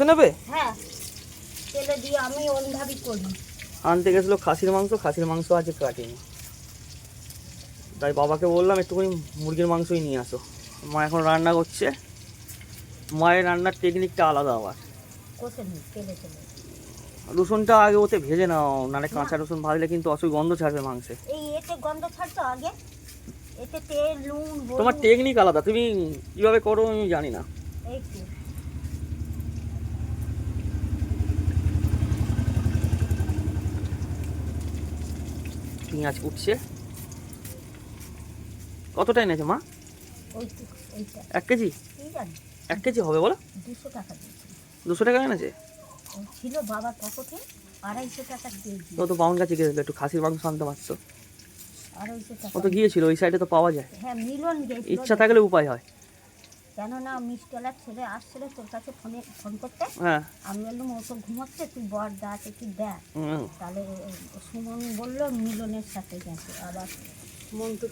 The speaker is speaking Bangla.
নেবে? হ্যাঁ তেলে দিয়ে আমি ওইভাবেই করি। আনতে গেছিল খাসির মাংস খাসির মাংস আজকে কাটেনি। তাই বাবাকে বললাম একটুখানি মুরগির মাংসই নিয়ে আসো। মা এখন রান্না করছে। মায়ের রান্নার টেকনিকটা আলাদা আবার। রসুনটা আগে ওতে ভেজে নাও নাহলে কাঁচা রসুন ভাজলে কিন্তু অসুখ গন্ধ ছাড়বে মাংসে। এই এতে গন্ধ ছাড়তো আগে? এতে তেল নুন তোমার টেকনিক আলাদা তুমি কীভাবে করো আমি জানি না। এই পেঁয়াজ উঠছে। কতটা এনেছে মা? এক কেজি? এক কেজি হবে বলো। দুশো টাকা দিয়েছি। দুশো টাকা এনেছে? ছিল বাবার পকেটে আড়াইশো টাকা কেজি তো বাউন কাছে গেছিল একটু খাসির মাংস আনতে পারছ আড়াইশো ও তো গিয়েছিল ওই সাইডে তো পাওয়া যায়। হ্যাঁ মিলন ইচ্ছা থাকলে উপায় হয়। কেননা মিষ্টিওয়ালার ছেলে আসছিল তোর কাছে ফোনে ফোন করতে। হ্যাঁ। আমি বললাম ও তো ঘুমাচ্ছে তুই বর দা আছে কি দেখ তাহলে সুমন বলল মিলনের সাথে গেছে। আবার মন্টু